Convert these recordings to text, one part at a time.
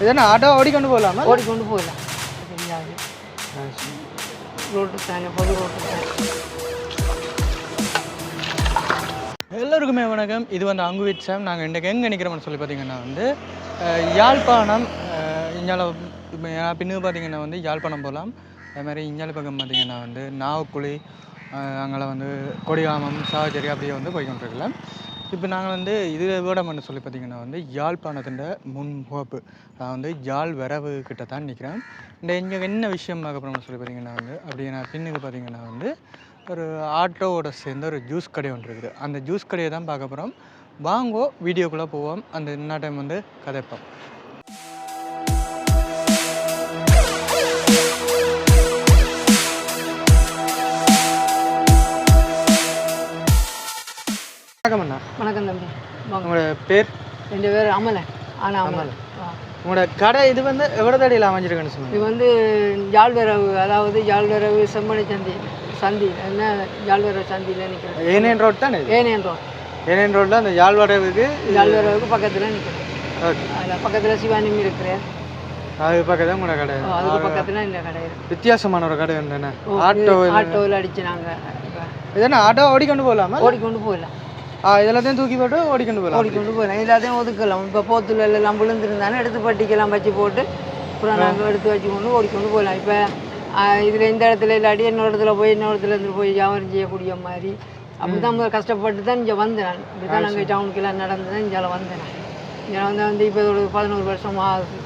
இதென்ன ஆட்டோ ஓடிக்கொண்டு போகலாமா ஓடிக்கொண்டு போகலாம் தெரியாது ரோட்டு தானே பொது ரோட்டு தானே எல்லோருக்குமே வணக்கம் இது வந்து அங்குவித் சாம் நாங்கள் இன்றைக்கு எங்கே நிற்கிறோம்னு சொல்லி பார்த்தீங்கன்னா வந்து யாழ்ப்பாணம் இஞ்சால பின்னு பார்த்தீங்கன்னா வந்து யாழ்ப்பாணம் போகலாம் அதே மாதிரி இஞ்சால பக்கம் பார்த்தீங்கன்னா வந்து நாவக்குழி அங்கே வந்து கொடிகாமம் சாவச்சேரி அப்படியே வந்து போய்கொண்டிருக்கலாம் இப்போ நாங்கள் வந்து இது விடமன்னு சொல்லி பார்த்தீங்கன்னா வந்து யாழ்ப்பாணத்தின் முன் முகப்பு நான் வந்து யாழ் வரவு கிட்ட தான் நிற்கிறேன். இந்த இங்கே என்ன விஷயம் பார்க்க போகிறோம்னு சொல்லி பார்த்தீங்கன்னா வந்து அப்படி நான் பின்னுக்கு பார்த்தீங்கன்னா வந்து ஒரு ஆட்டோவோட சேர்ந்து ஒரு ஜூஸ் கடை ஒன்று இருக்குது. அந்த ஜூஸ் கடையை தான் பார்க்க போகிறோம் வாங்கோ வீடியோக்குள்ளே போவோம். அந்த என்ன டைம் வந்து கதைப்போம். வணக்கம் அண்ணா. வணக்கம் தம்பி. உங்களோட பேர்? ரெண்டு பேர் அமலன் ஆனா அமலன் ஆ. உங்களோட கடை இது வந்து எவ்வளோ தடியில் அமைஞ்சிருக்குன்னு சொன்னீங்க இது வந்து ஜாழ்வரவு அதாவது ஜாழ்வரவு செம்மணி சந்தி சந்தி. என்ன ஜாழ்வரவு சந்தியில் நிற்கிறேன் ஏனேன் ரோட் தானே ஏனேன் ரோட். ஏனேன் ரோட்டில் அந்த யாழ் வரவுக்கு ஜாழ்வரவுக்கு பக்கத்தில் நிற்கிறேன் ஓகே. அதில் பக்கத்தில் சிவானிமி இருக்கிறேன் அது பக்கத்தில் உங்களோட கடை. அதுக்கு பக்கத்தில் இந்த கடை வித்தியாசமான ஒரு கடை ஓ, ஆட்டோ ஆட்டோவில் அடிச்சு நாங்கள் இது என்ன ஆட்டோ ஓடிக்கொண்டு போகலாமா? ஓடிக்கொண்டு போகலாம் ஆ இதெல்லாத்தையும் தூக்கி போட்டு ஓடிக்கொண்டு போகலாம். ஓடிக்கொண்டு போகலாம். எல்லாத்தையும் ஒதுக்கலாம். இப்போ போத்துல எல்லாம் விழுந்துருந்தானே எடுத்து பட்டிக்கெல்லாம் வச்சு போட்டு அப்புறம் நாங்கள் எடுத்து வச்சு கொண்டு ஓடிக்கொண்டு போகலாம். இப்போ இதில் இந்த இடத்துல இல்லாட்டி இன்னொரு இடத்துல போய் இன்னொரு இடத்துல இருந்து போய் வியாபாரம் செய்யக்கூடிய மாதிரி. அப்படி தான் கஷ்டப்பட்டு தான் இங்கே வந்தேன் நான். இப்படி தான் நாங்கள் டவுனுக்கெல்லாம் நடந்து தான் இங்கே வந்தேன் இங்கே வந்து வந்து இப்போ ஒரு பதினோரு வருஷம் ஆகுது.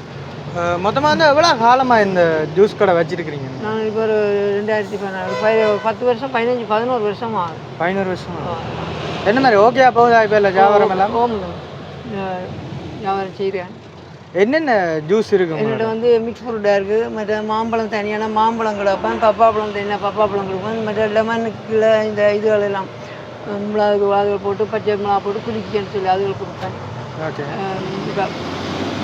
மொத்தமாக வந்து எவ்வளோ காலமாக இந்த ஜூஸ் கடை வச்சிருக்கிறீங்க? நான் இப்போ ஒரு ரெண்டாயிரத்தி பதினாறு பதி- பத்து வருஷம் பதினஞ்சு பதினோரு வருஷம் ஆகுது. பதினோரு வருஷம்? என்ன மாதிரி ஓகேயா போகுதா இப்போ இல்லை வியாபாரம் எல்லாம்? வியாபாரம் செய்கிறேன் என்னென்ன ஜூஸ் இருக்கு என்னோட வந்து மிக்ஸ் ஃப்ரூட்டாக இருக்குது மற்ற மாம்பழம் தனியான மாம்பழம் கொடுப்பேன் பப்பாப்பழம் தனியாக பப்பாப்பழம் கொடுப்பேன் மற்ற லெமனுக்குள்ள இந்த இதுகள் எல்லாம். மிளகு அதுகள் போட்டு பச்சை மிளகா போட்டு குளிக்கன்னு சொல்லி அதுகள் கொடுப்பேன். ஓகே இப்போ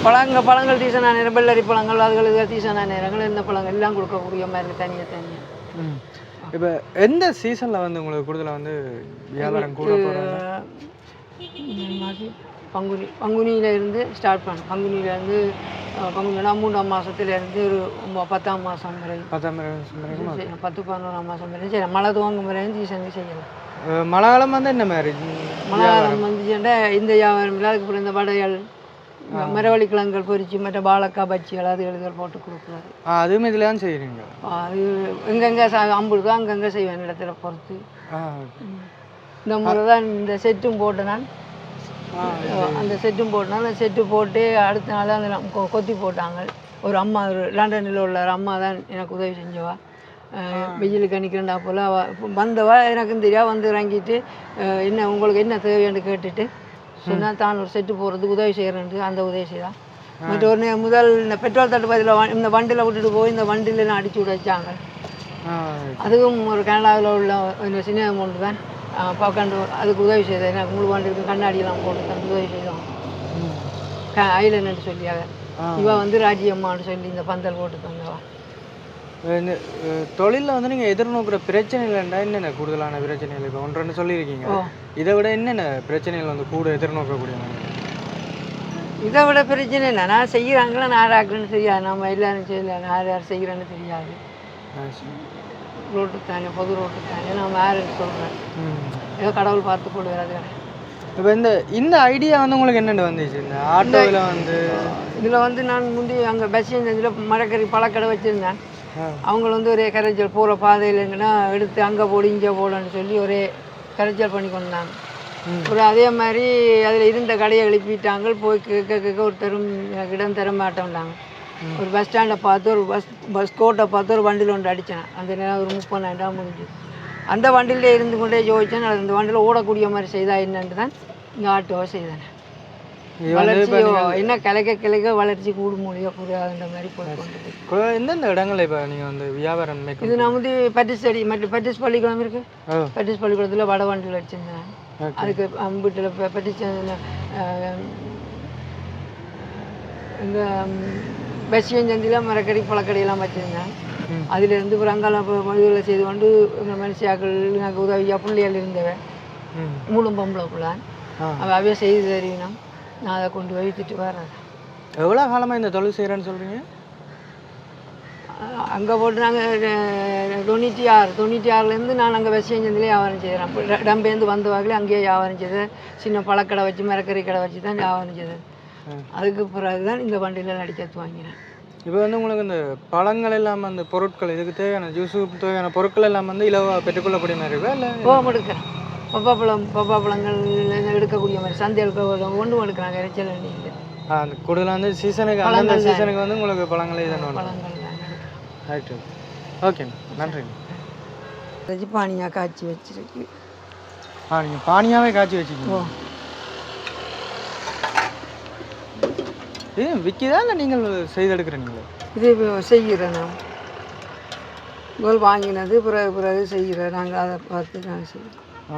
பழங்கள் பழங்கள் சீசனான நேரம் வெள்ளரி பழங்கள் அதுகள் இதுகள் சீசனான நேரங்கள் இந்த பழங்கள் எல்லாம் கொடுக்கக்கூடிய மாதிரி தனியாக தனியாக ம். இப்போ எந்த சீசனில் வந்து உங்களுக்கு கூடுதலாக வந்து வியாபாரம் கூட போகிறாங்க பங்குனி பங்குனியில இருந்து ஸ்டார்ட் பண்ணேன் பங்குனியிலேருந்து பங்குனினா மூன்றாம் மாதத்துலேருந்து ஒரு பத்தாம் மாதம் வரை. பத்தாம் வரைக்கும். பத்து பதினோராம் மாதம் வரை. செய்யலாம் மழை துவங்கும் வரையும் சீசனுக்கு செய்யலாம். மழை காலம் வந்து என்ன மாதிரி மழை காலம் வந்துச்சுன்னா இந்த வியாபாரம் இல்லை அதுக்கப்புறம் இந்த வடைகள் மரவள்ளி கிழங்குகள் பொரிச்சு மற்ற பாலக்காய் பஜ்ஜிகள் அது எழுதுகள் போட்டு கொடுக்குறாரு அதுவும் இதில் தான் செய்கிறீங்க அது எங்கெங்கே அம்புடுதோ அங்கங்கே செய்வேன் இடத்துல பொறுத்து. இந்த முறை தான் இந்த செட்டும் போட்டு நான் அந்த செட்டும் போட்டோம் அந்த செட்டு போட்டு அடுத்த நாள் அந்த கொத்தி போட்டாங்க. ஒரு அம்மா ஒரு லண்டனில் உள்ள ஒரு அம்மா தான் எனக்கு உதவி செஞ்சவா. வெயிலுக்கு அன்றைக்கிண்டா போல் வந்தவா எனக்கும் தெரியா வந்து இறங்கிட்டு என்ன உங்களுக்கு என்ன தேவைன்னு கேட்டுட்டு சொன்னால் தான் ஒரு செட்டு போடுறதுக்கு உதவி செய்கிறேன்ட்டு அந்த உதவி செய்தா. மற்ற ஒரு முதல் இந்த பெட்ரோல் தட்டு பதில் இந்த வண்டியில் விட்டுட்டு போய் இந்த வண்டியில் அடிச்சு விட வச்சாங்க. அதுவும் ஒரு கனடாவில் உள்ள ஒரு சின்ன அமௌண்ட் தான். பார்க்காண்டு அதுக்கு உதவி செய்தேன் எனக்கு முழு வண்டிக்கு கண்ணாடியெல்லாம் போட்டு தந்து உதவி செய்தோம். ஐலன்னு சொல்லியாக ஆ. இவ வந்து ராஜியம்மான்னு சொல்லி இந்த பந்தல் போட்டு தந்தவா. இந்த தொழிலில் வந்து நீங்கள் எதிர்நோக்கிற பிரச்சனைகள்ண்டா என்னென்ன? கூடுதலான பிரச்சனைகள் இப்போ ஒன்று சொல்லியிருக்கீங்க. இதை விட என்னென்ன பிரச்சனைகள் வந்து கூட எதிர்நோக்கக்கூடிய இதை விட பிரச்சனை இல்லை நான் செய்கிறாங்களா நான் ஆக்குன்னு தெரியாது நம்ம எல்லாரும் செய்யல யார் யார் செய்கிறேன்னு தெரியாது. ரோட்டு தானே பொது ரோட்டு தானே நான் யாருன்னு சொல்கிறேன் ஏதோ கடவுள் பார்த்து போடுவார் அது இப்போ இந்த இந்த ஐடியா வந்து உங்களுக்கு என்னென்ன வந்துச்சு? இந்த ஆட்டோவில் வந்து இதில் வந்து நான் முந்தி அங்கே பஸ் இதில் மரக்கறி பழக்கடை வச்சுருந்தேன். அவங்க வந்து ஒரே கரைச்சல் போகிற பாதையிலங்கன்னா எடுத்து அங்கே போடு இங்கே போடுன்னு சொல்லி ஒரே கரைச்சல் பண்ணி கொண்டாங்க. ஒரு அதே மாதிரி அதில் இருந்த கடையை எழுப்பிட்டாங்க. போய் கேட்க கேட்க ஒருத்தரும் இடம் தர மாட்டேன்டாங்க ஒரு பஸ் ஸ்டாண்டை பார்த்து ஒரு பஸ் பஸ் கோட்டை பார்த்து ஒரு வண்டியில் ஒன்று அடித்தேன் அந்த நேரம் ஒரு முப்பதாயிரம் முடிஞ்சு அந்த வண்டியிலே இருந்து கொண்டே அது அந்த வண்டியில் ஓடக்கூடிய மாதிரி செய்தா என்னன்னு தான் இந்த ஆட்டோவை செய்தேன் என்ன கிளைக்க கிளைக்க வளர்ச்சி கூடு மூலியோ புரியாதுன்ற மாதிரி கு- எந்தெந்த இடங்கள்ல இப்போ நீங்கள் வந்து வியாபாரம் இது நான் வந்து பட்டிஸ் அடி மற்ற பட்டிஸ் பள்ளிக்கூடம் இருக்கு பட்டிஸ் பள்ளிக்கூடத்தில் வட வண்டியில் வச்சுருந்தேன். ஓகே. அதுக்கு வீட்டில் பட்டிஸ் இந்த பசியஞ்சந்தியில் மரக்கறி பழக்கடையெல்லாம் வச்சுருந்தேன். அதுலேருந்து அங்காளம் மொழிகளை செய்து கொண்டு இந்த மனுஷியாக்கள் எனக்கு உதவியாக பிள்ளைகள் இருந்தவன். ம். மூணும் பொம்பளை பிள்ளை. அவைய செய்து தருவினா நான் அதை கொண்டு போய் வித்துட்டு வரேன். எவ்வளோ காலமாக இந்த தொழில் செய்கிறேன்னு சொல்கிறீங்க அங்கே போட்டு நாங்கள் தொண்ணூற்றி ஆறு தொண்ணூற்றி ஆறுலேருந்து நான் அங்கே வெசேஞ்சதுலேயே வியாபாரம் செய்கிறேன் இடம்பெயர்ந்து வந்த வகையில் அங்கேயே வியாபாரம் செய்தேன். சின்ன பழக்கடை வச்சு மரக்கறி கடை வச்சு தான் வியாபாரம் செய்தேன். அதுக்கு பிறகு தான் இந்த வண்டியில் நடிச்சத்து வாங்கினேன். இப்போ வந்து உங்களுக்கு இந்த பழங்கள் எல்லாம் அந்த பொருட்கள் இதுக்கு தேவையான ஜூஸுக்கு தேவையான பொருட்கள் எல்லாம் வந்து இலவாக பெற்றுக்கொள்ளக்கூடிய மாதிரி இருக்கா இல்லை? கோவம் எடுக்கிறேன் பப்பாப்பழம் பப்பாப்பழங்கள் எடுக்கக்கூடிய மாதிரி சந்தை எடுக்க ஒன்றும் எடுக்கிறாங்க இறைச்சல் இல்லை அந்த கூடுதலாக வந்து சீசனுக்கு அந்தந்த தான். சீசனுக்கு வந்து உங்களுக்கு பழங்களே தான் ரைட்டு ஓகே நன்றிங்க. வச்சு பானியாக காய்ச்சி வச்சிருக்கு. ஆ நீங்கள் பானியாகவே காய்ச்சி வச்சுக்கீங்க ஓ. இது விற்கிதா இல்லை நீங்கள் செய்தெடுக்கிறீங்களா? இது செய்கிறேன் நான். முதல் வாங்கினது பிறகு பிறகு செய்கிறேன். நாங்கள் அதை பார்த்து நாங்கள் செய்கிறோம் ஆ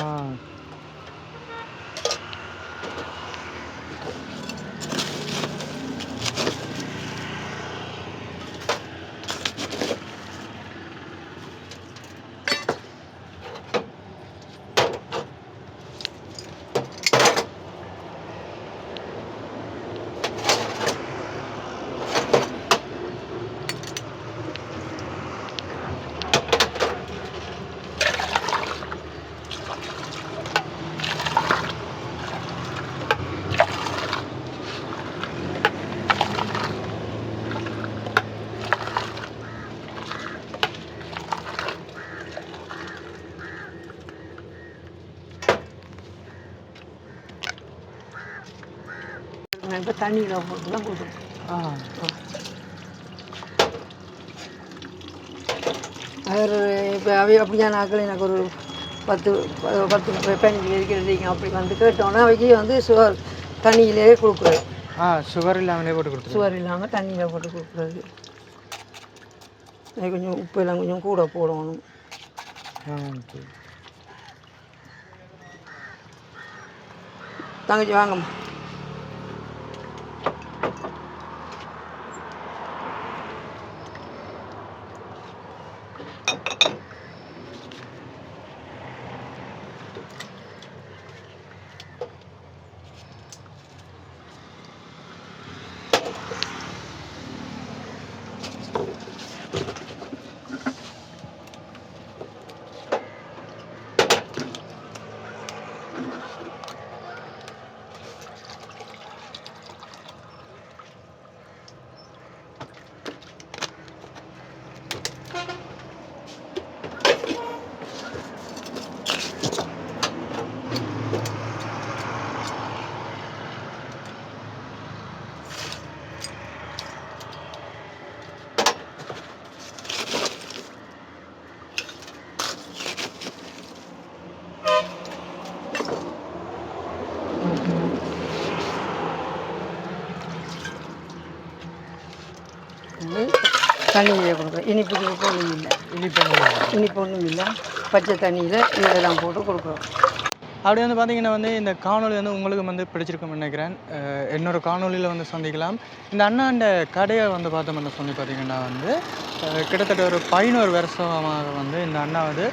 இப்போ தண்ணியில் போட்டு தான் கொடுக்குறேன் ஆ அவர் இப்போ அவை அப்படியான ஆக்கள் எனக்கு ஒரு பத்து பத்து பதினஞ்சு இருக்கிறது அப்படி வந்து கேட்டோன்னே அவைக்கு வந்து சுகர் தண்ணியிலேயே கொடுக்குறது. ஆ சுகர் இல்லாமலே போட்டு கொடுத்துருவோம் சுகர் இல்லாமல் தண்ணியில் போட்டு கொடுக்குறது. கொஞ்சம் உப்பு எல்லாம் கொஞ்சம் கூட போடணும். தங்கச்சி வாங்கம்மா. வந்து தண்ணியை கொடுக்குறோம். இனிப்புக்கு இனிப்பு ஒன்றும் இல்லை. இனிப்பு இனிப்பு ஒன்றும் இல்லை. பச்சை தண்ணியில் இதெல்லாம் போட்டு கொடுக்குறோம். அப்படி வந்து பார்த்தீங்கன்னா வந்து இந்த காணொளி வந்து உங்களுக்கு வந்து பிடிச்சிருக்கும்னு நினைக்கிறேன். என்னோட இன்னொரு காணொளியில் வந்து சந்திக்கலாம். இந்த அண்ணாண்ட கடையை வந்து பார்த்தோம்னு சொல்லி பார்த்தீங்கன்னா வந்து கிட்டத்தட்ட ஒரு பதினோரு வருஷமாக வந்து இந்த அண்ணா வந்து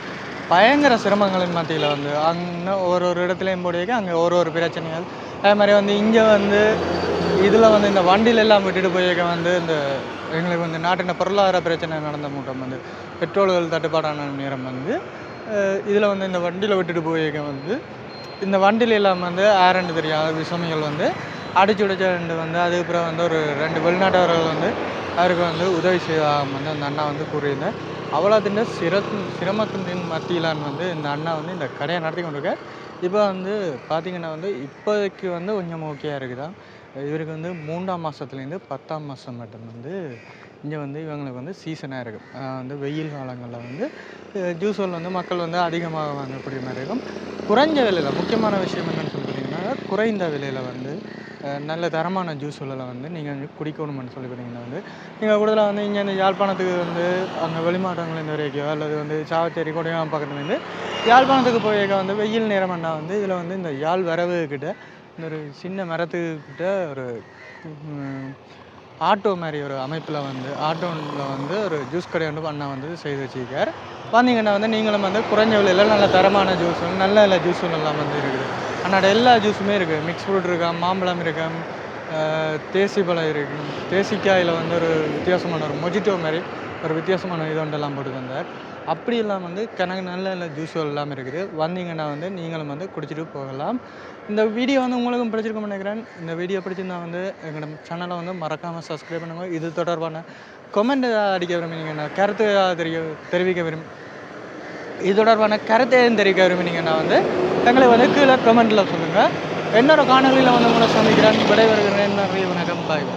பயங்கர சிரமங்களின் மத்தியில் வந்து அங்கே ஒரு ஒரு இடத்துலையும் போடுவீங்க அங்கே ஒரு ஒரு பிரச்சனைகள். அதே மாதிரி வந்து இங்கே வந்து இதில் வந்து இந்த வண்டியில எல்லாம் விட்டுட்டு போய் வந்து இந்த எங்களுக்கு வந்து நாட்டின பொருளாதார பிரச்சனை நடந்த மூட்டம் வந்து பெட்ரோல்கள் தட்டுப்பாடான நேரம் வந்து இதில் வந்து இந்த வண்டியில் விட்டுட்டு போய் வந்து இந்த வண்டியில எல்லாம் வந்து ஆரண்டு தெரியாத விஷமிகள் வந்து அடிச்சு உடைச்சு வந்து அதுக்கப்புறம் வந்து ஒரு ரெண்டு வெளிநாட்டவர்கள் வந்து அவருக்கு வந்து உதவி செய்வதாக வந்து அந்த அண்ணா வந்து கூறியிருந்தேன் அவ்வளோத்தின் சிர சிரமத்தின் மத்தியிலான் வந்து இந்த அண்ணா வந்து இந்த கடையை நடத்தி கொண்டிருக்க இப்போ வந்து பார்த்தீங்கன்னா வந்து இப்போதைக்கு வந்து கொஞ்சம் ஓகேயா இருக்குதான் இவருக்கு வந்து மூன்றாம் மாதத்துலேருந்து பத்தாம் மாதம் மட்டும் வந்து இங்கே வந்து இவங்களுக்கு வந்து சீசனாக இருக்கும். வந்து வெயில் காலங்களில் வந்து ஜூஸ்கள் வந்து மக்கள் வந்து அதிகமாக வாங்கக்கூடிய மாதிரி இருக்கும். குறைஞ்ச விலையில் முக்கியமான விஷயம் என்னன்னு குறைந்த விலையில் வந்து நல்ல தரமான ஜூஸ்களை வந்து நீங்கள் வந்து குடிக்கணும்னு சொல்லி பார்த்தீங்கன்னா வந்து நீங்கள் கூடுதலாக வந்து இங்கே இந்த யாழ்ப்பாணத்துக்கு வந்து அங்கே வெளிமாவட்டங்கள்லேருந்து வரைக்கோ அல்லது வந்து சாவச்சேரி கொடையாம் பக்கத்துலேருந்து யாழ்ப்பாணத்துக்கு போயிருக்க வந்து வெயில் நேரம்னா வந்து இதில் வந்து இந்த யாழ் வரவு கிட்ட இந்த ஒரு சின்ன மரத்துக்கிட்ட ஒரு ஆட்டோ மாதிரி ஒரு அமைப்பில் வந்து ஆட்டோவில் வந்து ஒரு ஜூஸ் கடை வந்து பண்ண வந்து செய்து வச்சிருக்கார். வந்தீங்கன்னா வந்து நீங்களும் வந்து குறைஞ்ச விலையில் நல்ல தரமான ஜூஸும் நல்ல நல்ல ஜூஸும் எல்லாம் வந்து இருக்குது. அண்ணாட எல்லா ஜூஸுமே இருக்குது மிக்ஸ் ஃப்ரூட் இருக்கா மாம்பழம் இருக்கா தேசி பழம் இருக்கு. தேசிக்காயில் வந்து ஒரு வித்தியாசமான ஒரு மொஜிட்டோ மாதிரி ஒரு வித்தியாசமான இது ஒன்றெல்லாம் போட்டு தந்தார் அப்படி இல்லாமல் வந்து கணக்கு நல்ல நல்ல ஜூஸ்கள் எல்லாம் இருக்குது. வந்தீங்கன்னா வந்து நீங்களும் வந்து குடிச்சிட்டு போகலாம். இந்த வீடியோ வந்து உங்களுக்கும் பிடிச்சிருக்கும்னு நினைக்கிறேன். இந்த வீடியோ பிடிச்சிருந்தா வந்து எங்களோட சேனலை வந்து மறக்காமல் சப்ஸ்கிரைப் பண்ணுங்கள் இது தொடர்பான கொமெண்ட் அடிக்க விரும்புனீங்கன்னா கருத்து தெரிய தெரிவிக்க விரும்பி இது தொடர்பான கருத்தை எதுவும் தெரிவிக்க விரும்பினீங்கன்னா வந்து எங்களை வந்து கீழே கமெண்ட்டில் சொல்லுங்கள் என்னோடய காணொலியில் வந்து உங்களை சந்திக்கிறேன். விடைபெறுகிறேன். நன்றி வணக்கம். பாய்